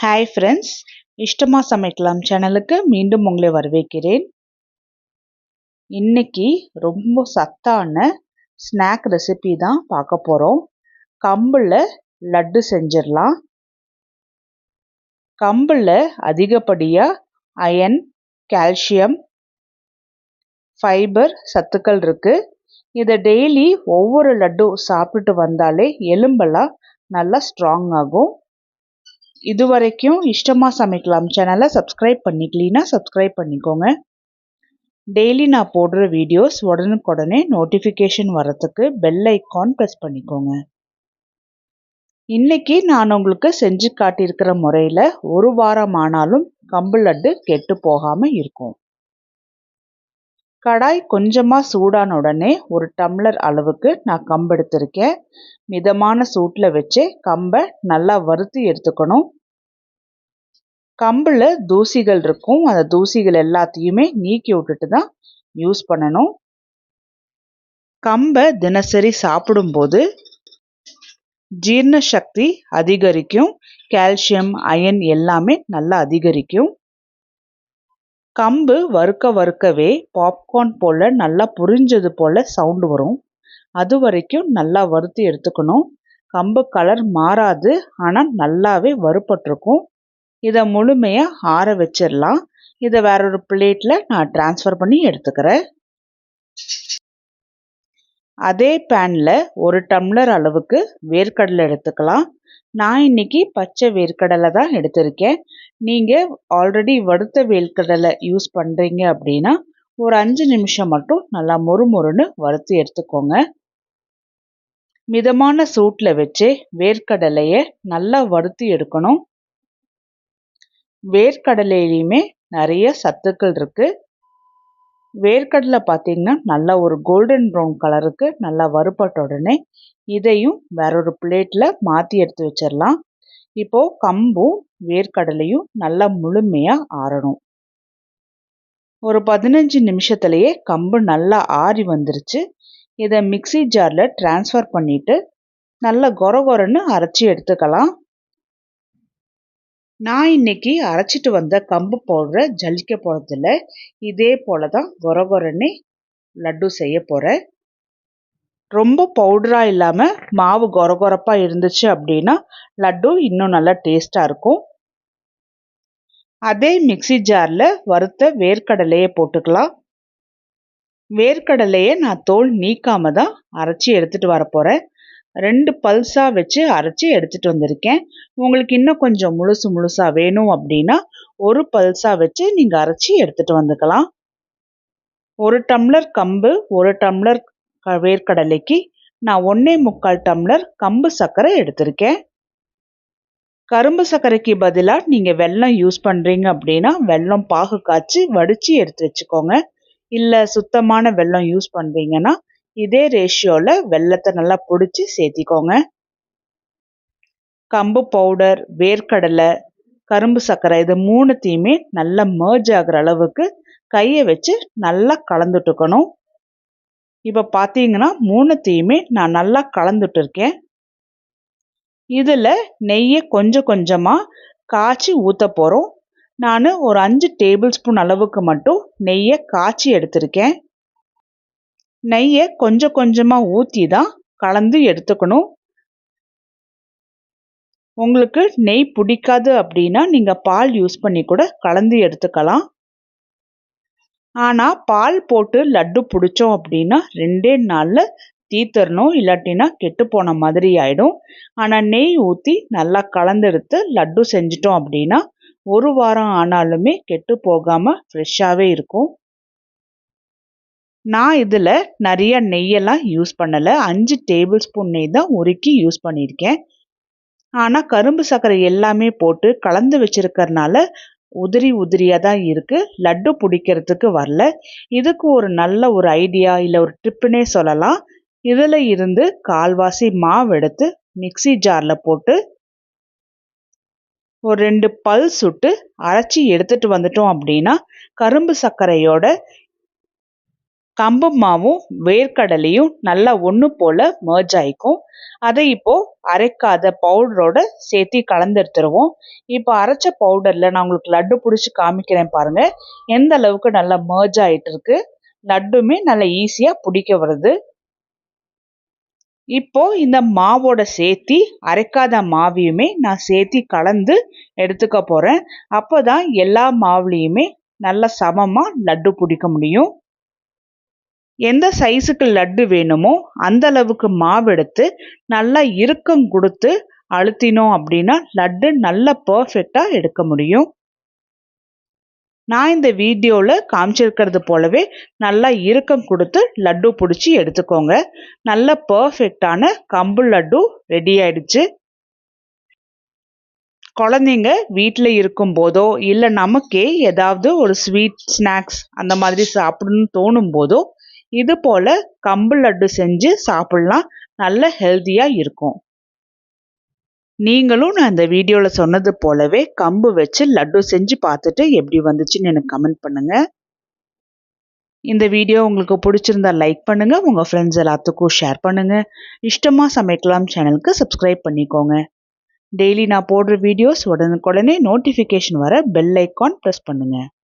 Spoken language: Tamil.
ஹாய் ஃப்ரெண்ட்ஸ் இஷ்டமாக சமைக்கலாம் சேனலுக்கு மீண்டும் உங்களை வரவேற்கிறேன். இன்னைக்கு ரொம்ப சத்தான ஸ்நாக் ரெசிபி தான் பார்க்க போகிறோம் கம்பில் லட்டு செஞ்சிடலாம். கம்பில் அதிகப்படியாக அயன் கால்சியம் ஃபைபர் சத்துக்கள் இருக்குது இதை டெய்லி ஒவ்வொரு லட்டு சாப்பிட்டு வந்தாலே எலும்பெல்லாம் நல்லா ஸ்ட்ராங் ஆகும். இது வரைக்கும் இஷ்டமாக சமைக்கலாம். சேனலை சப்ஸ்கிரைப் பண்ணிக்கலீன்னா சப்ஸ்கிரைப் பண்ணிக்கோங்க. டெய்லி நான் போடுற வீடியோஸ் உடனுக்குடனே நோட்டிஃபிகேஷன் வரத்துக்கு பெல் ஐக்கான் ப்ரெஸ் பண்ணிக்கோங்க. இன்னைக்கு நான் உங்களுக்கு செஞ்சு காட்டியிருக்கிற முறையில் ஒரு வாரம் ஆனாலும் கம்பு லட்டு கெட்டு போகாமல் இருக்கும். கடாய் கொஞ்சமாக சூடான உடனே ஒரு டம்ளர் அளவுக்கு நான் கம்பு எடுத்திருக்கேன். மிதமான சூட்டில் வச்சு கம்பை நல்லா வறுத்து எடுத்துக்கணும். கம்பில் தூசிகள் இருக்கும். அந்த தூசிகள் எல்லாத்தையுமே நீக்கி விட்டுட்டு தான் யூஸ் பண்ணணும். கம்பை தினசரி சாப்பிடும்போது ஜீரண சக்தி அதிகரிக்கும். கால்சியம் அயன் எல்லாமே நல்லா அதிகரிக்கும். கம்பு வறுக்க வறுக்கவே பாப்கார்ன் போல் நல்லா புரிஞ்சது போல் சவுண்டு வரும். அது வரைக்கும் நல்லா வறுத்து எடுத்துக்கணும். கம்பு கலர் மாறாது ஆனால் நல்லாவே வறுப்பட்டிருக்கும் இதை முழுமையாக ஆற வச்சிடலாம். இதை வேற ஒரு பிளேட்டில் நான் டிரான்ஸ்ஃபர் பண்ணி எடுத்துக்கிறேன். அதே பேனில் ஒரு டம்ளர் அளவுக்கு வேர்க்கடலை எடுத்துக்கலாம். நான் இன்னைக்கு பச்சை வேர்க்கடலை தான் எடுத்திருக்கேன். நீங்கள் ஆல்ரெடி வறுத்த வேர்க்கடலை யூஸ் பண்ணுறீங்க அப்படின்னா ஒரு அஞ்சு நிமிஷம் மட்டும் நல்லா மொறுமொறுன்னு வறுத்து எடுத்துக்கோங்க. மிதமான சூட்டில் வச்சு வேர்க்கடலையை நல்லா வறுத்து எடுக்கணும். வேர்க்கடலையிலையுமே நிறைய சத்துக்கள் இருக்குது வேர்க்கடலை பார்த்தீங்கன்னா நல்லா ஒரு கோல்டன் ப்ரௌன் கலருக்கு நல்லா வறுப்பட்ட உடனே இதையும் வேற ஒரு பிளேட்டில் மாற்றி எடுத்து வச்சிடலாம். இப்போது கம்பும் வேர்க்கடலையும் நல்லா முழுமையாக ஆறணும். ஒரு பதினஞ்சு நிமிஷத்துலேயே கம்பு நல்லா ஆறி வந்துருச்சு. இதை மிக்சி ஜாரில் டிரான்ஸ்ஃபர் பண்ணிவிட்டு நல்லா கொர கொரன்னு அரைச்சி எடுத்துக்கலாம். நான் இன்னைக்கு அரைச்சிட்டு வந்த கம்பு பவுடரை ஜலிக்க போகிறதில்ல இதே போல தான் கொரகொரன்னே லட்டு செய்ய போகிறேன் ரொம்ப பவுடராக இல்லாமல் மாவு கொரகொரப்பாக இருந்துச்சு அப்படின்னா லட்டு இன்னும் நல்லா டேஸ்ட்டாக இருக்கும். அதே மிக்சி ஜாரில் வறுத்த வேர்க்கடலையை போட்டுக்கலாம். வேர்க்கடலையை நான் தோல் நீக்காமல் தான் அரைச்சி எடுத்துகிட்டு வர போகிறேன் ரெண்டு பல்ஸாக வச்சு அரைச்சி எடுத்துகிட்டு வந்திருக்கேன். உங்களுக்கு இன்னும் கொஞ்சம் முழுசு முழுசாக வேணும் அப்படின்னா ஒரு பல்ஸாக வச்சு நீங்கள் அரைச்சி எடுத்துகிட்டு வந்துக்கலாம். ஒரு டம்ளர் கம்பு ஒரு டம்ளர் வேர்க்கடலைக்கு நான் ஒன்றே முக்கால் டம்ளர் கம்பு சர்க்கரை எடுத்திருக்கேன். கரும்பு சர்க்கரைக்கு பதிலாக நீங்கள் வெல்லம் யூஸ் பண்ணுறீங்க அப்படின்னா வெல்லம் பாகு காய்ச்சி வடித்து எடுத்து வச்சுக்கோங்க. இல்லை சுத்தமான வெல்லம் யூஸ் பண்ணுறீங்கன்னா இதே ரேஷியோவில் வெள்ளத்தை நல்லா பிடிச்சி சேர்த்திக்கோங்க. கம்பு பவுடர் வேர்க்கடலை கரும்பு சர்க்கரை இது மூணுத்தையுமே நல்லா மேர்ஜ் ஆகிற அளவுக்கு கையை வச்சு நல்லா கலந்துட்டுக்கணும். இப்போ பார்த்தீங்கன்னா மூணுத்தையுமே நான் நல்லா கலந்துட்டு இருக்கேன் இதில் நெய்யை கொஞ்சம் கொஞ்சமாக காய்ச்சி ஊற்ற போகிறோம் நான் ஒரு அஞ்சு டேபிள் ஸ்பூன் அளவுக்கு மட்டும் நெய்யை காய்ச்சி எடுத்திருக்கேன். நெய்யை கொஞ்சம் கொஞ்சமாக ஊற்றி தான் கலந்து எடுத்துக்கணும். உங்களுக்கு நெய் பிடிக்காது அப்படின்னா நீங்கள் பால் யூஸ் பண்ணி கூட கலந்து எடுத்துக்கலாம். ஆனால் பால் போட்டு லட்டு பிடிச்சோம் அப்படின்னா ரெண்டே நாளில் தீத்தரணும் இல்லாட்டினா கெட்டு போன மாதிரி ஆகிடும் ஆனால் நெய் ஊற்றி நல்லா கலந்தெடுத்து லட்டு செஞ்சிட்டோம் அப்படின்னா ஒரு வாரம் ஆனாலுமே கெட்டு போகாமல் ஃப்ரெஷ்ஷாகவே இருக்கும். நான் இதில் நிறைய நெய்யெல்லாம் யூஸ் பண்ணலை. அஞ்சு டேபிள் ஸ்பூன் நெய் தான் உருக்கி யூஸ் பண்ணியிருக்கேன். ஆனால் கரும்பு சர்க்கரை எல்லாமே போட்டு கலந்து வச்சுருக்கறனால உதிரி உதிரியாக தான் இருக்குது லட்டு பிடிக்கிறதுக்கு வரல. இதுக்கு ஒரு நல்ல ஒரு ஐடியா இல்லை ஒரு ட்ரிப்புனே சொல்லலாம். இதில் இருந்து கால்வாசி மாவு எடுத்து மிக்சி ஜாரில் போட்டு ஒரு ரெண்டு பல் சுட்டு அரைச்சி எடுத்துகிட்டு வந்துட்டோம் அப்படின்னா கரும்பு சர்க்கரையோட கம்பு மாவும் வேர்க்கடலையும் நல்லா ஒன்று போல் மர்ஜ் ஆகிக்கும் அதை இப்போ அரைக்காத பவுடரோட சேர்த்து கலந்தெடுத்துருவோம். இப்போ அரைச்ச பவுடரில் நான் உங்களுக்கு லட்டு பிடிச்சி காமிக்கிறேன் பாருங்கள் எந்த அளவுக்கு நல்லா மர்ஜ் ஆகிட்டு இருக்கு. லட்டுமே நல்லா ஈஸியாக பிடிக்க வருது. இப்போ இந்த மாவோட சேர்த்தி அரைக்காத மாவையுமே நான் சேர்த்தி கலந்து எடுத்துக்க போகிறேன் அப்போ தான் எல்லா மாவுலேயுமே நல்லா சமமாக லட்டு பிடிக்க முடியும். எந்த சைஸுக்கு லட்டு வேணுமோ அந்த அளவுக்கு மாவு எடுத்து நல்லா இறுக்கம் கொடுத்து அழுத்தினோம் அப்படின்னா லட்டு நல்லா பர்ஃபெக்டாக எடுக்க முடியும். நான் இந்த வீடியோவில் காமிச்சிருக்கிறது போலவே நல்லா இறுக்கம் கொடுத்து லட்டு பிடிச்சி எடுத்துக்கோங்க. நல்ல பர்ஃபெக்டான கம்பு லட்டு ரெடி ஆயிடுச்சு. குழந்தைங்க வீட்டில் இருக்கும் போதோ இல்லை நமக்கே ஏதாவது ஒரு ஸ்வீட் ஸ்நாக்ஸ் அந்த மாதிரி சாப்பிடணும்னு தோணும் போதோ இது போல் கம்பு லட்டு செஞ்சு சாப்பிட்லாம். நல்ல ஹெல்த்தியாக இருக்கும். நீங்களும் நான் இந்த வீடியோவில் சொன்னது போலவே கம்பு வச்சு லட்டு செஞ்சு பார்த்துட்டு எப்படி வந்துச்சுன்னு எனக்கு கமெண்ட் பண்ணுங்கள் இந்த வீடியோ உங்களுக்கு பிடிச்சிருந்தா லைக் பண்ணுங்கள் உங்கள் ஃப்ரெண்ட்ஸ் எல்லாத்துக்கும் ஷேர் பண்ணுங்கள் இஷ்டமாக சமைக்கலாம் சேனலுக்கு சப்ஸ்கிரைப் பண்ணிக்கோங்க. டெய்லி நான் போடுற வீடியோஸ் உடனுக்குடனே நோட்டிஃபிகேஷன் வர பெல் ஐக்கான் ப்ரெஸ் பண்ணுங்கள்